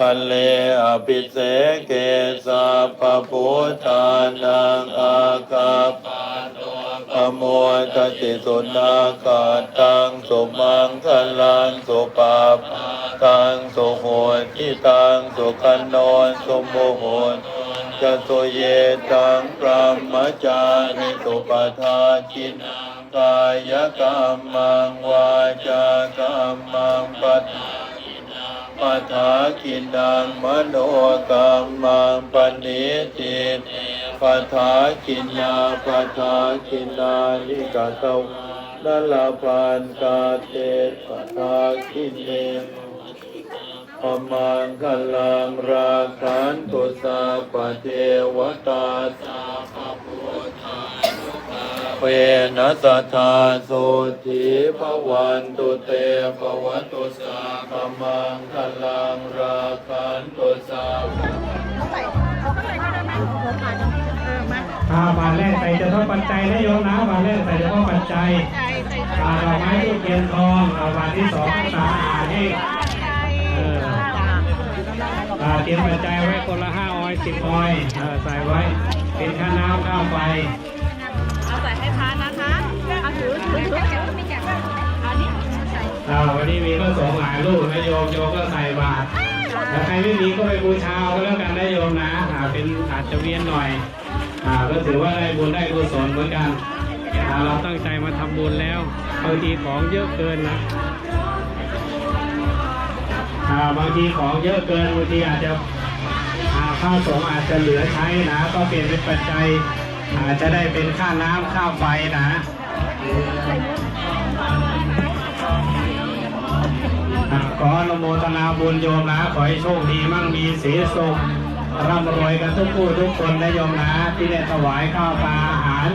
คะเลอภิเสเกสาปพุทธานังอาคาปาโตปโมทติสุนาคาตังสุมังคลังสุปาปตังสุโหติตังสุกันโนสุโมโหจะสุเยตังพระมจาริสุปทาจินกายกรรมังวาจากรรมังปัฏ ปทากินังมโนกรรมังปณิทิปทากินาปทากินานิกาตวนัลพันกาเตปทากิเนปมังคลังราคันตุสาปเทวตาสาปะพุทธา เวนัสธาโสธีภวันตุเตภวันตุสาขมังคลังราคันตุสาอาบาทแรกใส่เฉพาะปัจจัยนะโยมนะบาทแรกใส่เฉพาะปัจจัยอาดอกไม้ทูบเทียนทองอาบาทที่สองสาอาให้เอออ่าเตรียมปัจจัยไว้คนละห้าออยสิบออยใส่ไว้ เป็นค่าน้ำค่าไฟ เอาใส่ให้พระนะคะเอาถือถือถือเอานี่ใส่อ่าวันนี้มีก็สองหลายรูปนะโยมโยมก็ใส่บาตรถ้าใครไม่มีก็ไปบูชาเอาก็แล้วกันนะโยมนะอ่าเป็นอาจจะเวียนหน่อยอ่าก็ถือว่าได้บุญได้กุศลเหมือนกันอ่าเราตั้งใจมาทำบุญแล้วบางทีของเยอะเกินนะอ่าบางทีของเยอะเกินบางทีอาจจะอ่าข้าวสงฆ์อาจจะเหลือใช้นะ ก็เปลี่ยนเป็นปัจจัยอา จจะได้เป็นค่าน้ำค่าไฟนะขออนุโมทนาบุญโยมนะ ขอให้โชคดีมั่งมีสีสุขร่ำรวยกันทุกผู้ทุกคนนะโยมนะ ที่ได้ถวายข้าวปลาอาหาร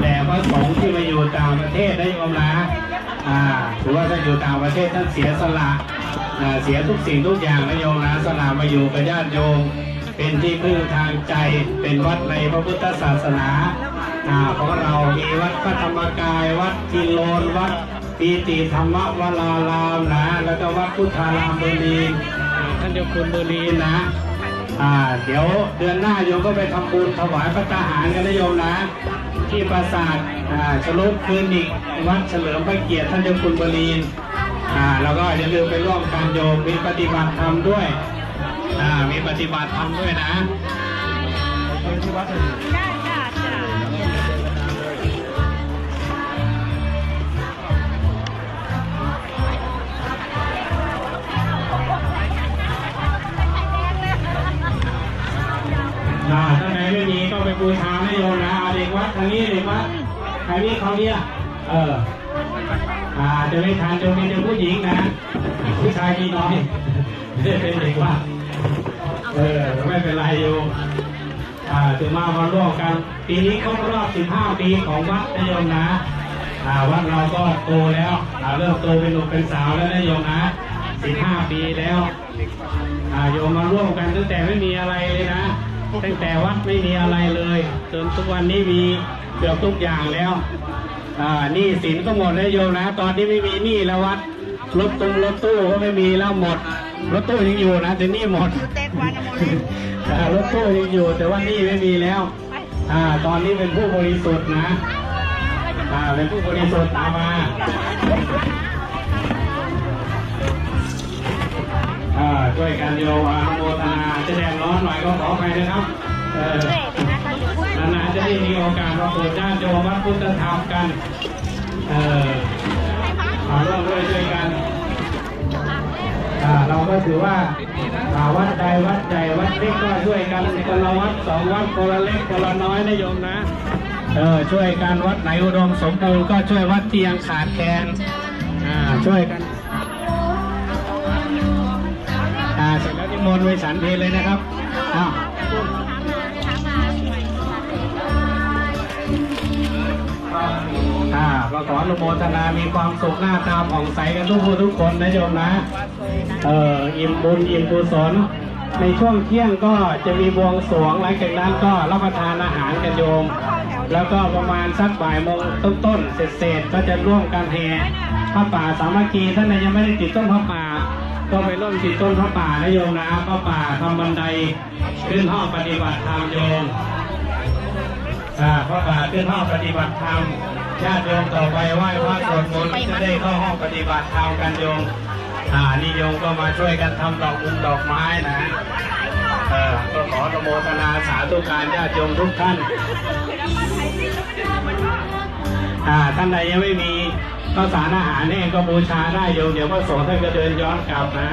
แด่พระสงฆ์ที่มาอยู่ต่างประเทศนะโยมนะอ่าถือว่าถ้าอยู่ต่างประเทศท่านเสียสละอ่าเสียทุกสิ่งทุกอย่างนะโยมนะสละมาอยู่กับญาติโยม เป็นที่พึ่งทางใจเป็นวัดในพระพุทธศาสนาของเรามีวัดพระธรรมกาย วัดกิโลนวัดปีติธรรมวรารามนะแล้วก็วัดพุทธารามเบอร์ลีนท่านเจ้าคุณเบอร์ลีนนะอ่าเดี๋ยวเดือนหน้าโยมก็ไปทำบุญถวายพระทหารกันนะโยมนะ ที่ปราสาทอ่าชลุปคลินิกวัดเฉลิมพระเกียรติท่านเจ้าคุณเบอร์ลีนอ่าแล้วก็อย่าลืมไปร่วมกันโยมมีปฏิบัติธรรมด้วย อ่ามีปฏิบัติธรรมด้วยนะได้จ้าจ้าอ่าถ้าไหนไม่มีก็ไปบูชานะโยมนะเอาเด็กวัดทางนี้เด็กวัดใครมีเขาเนี่ยเอออ่าจะไม่ทานจะมีแต่ผู้หญิงนะผู้ชายมีน้อย ไม่ได้เป็นเด็กวัดเออไม่เป็นไรโยมอ่าถึงมามาร่วมกัน ปีนี้ครบรอบ 15 ปีของวัดนะโยมนะอ่าวัดเราก็โตแล้วอ่าเริ่มโตเป็นหนุ่มเป็นสาวแล้วนะโยมนะ 15 ปีแล้วอ่าโยมมาร่วมกันตั้งแต่ไม่มีอะไรเลยนะ ตั้งแต่วัดไม่มีอะไรเลยจนทุกวันนี้มีเกือบทุกอย่างแล้วอ่าหนี้สินก็หมดแล้วโยมนะ ตอนนี้ไม่มีหนี้แล้ววัดรถตุ้งรถตู้ก็ไม่มีแล้วหมด รถตู้ยังอยู่นะแต่หนี้หมดเต็กวันหมดเลยอ่ารถตู้ยังอยู่ แต่ว่าหนี้ไม่มีแล้วอ่าตอนนี้เป็นผู้บริสุทธิ์นะอ่าเป็นผู้บริสุทธิ์ตามมาอ่าช่วยกันโยมอนุโมทนาจะแดดร้อนหน่อยก็ขอไปนะครับเออนานๆจะได้มีโอกาสมาเปิดญาติโยมวัดพุทธธรรมกัน เออมาร่วมด้วยช่วย ก็ถือว่าวัดใดวัดใหญ่วัดเล็กก็ช่วยกันคนละวัดสองวัดคนละเล็กคนละน้อยนะโยมนะเออช่วยกันวัดไหนอุดมสมบูรณ์ก็ช่วยวัดเตียงขาดแคลนอ่าช่วยกันอ่าเสร็จแล้วนิมนต์ไปฉันเพลเลยนะครับอ้าว ขออนุโมทนา มีความสุขหน้าตาผ่องใสกันทุกผู้ทุกคนนะโยมนะ เอ่ออิ่มบุญอิ่มกุศล ในช่วงเที่ยงก็จะมีบวงสรวงหลังจากนั้นก็รับประทานอาหารกันโยม แล้วก็ประมาณสักบ่ายโมงต้นๆเสร็จๆก็จะร่วมกันแห่พระป่าสามัคคีท่านยังไม่ได้ติดต้นพระป่าก็ไปร่วมจิตต้นพระป่านะโยมนะพระป่าทำบันไดขึ้นห้องปฏิบัติธรรมโยม พระป่าขึ้นห้องปฏิบัติธรรมญาติโยมต่อไปไหว้พระสวดมนต์จะได้เข้าห้องปฏิบัติธรรมกันโยมอ่านิยมก็มาช่วยกันทำดอกมุงดอกไม้นะเออก็ขออนุโมทนาสาธุการญาติโยมทุกท่านอ่าท่านใดยังไม่มีข้าวสารอาหารแห้งก็บูชาได้โยมเดี๋ยวพระสงฆ์ท่านก็เดินย้อนกลับนะ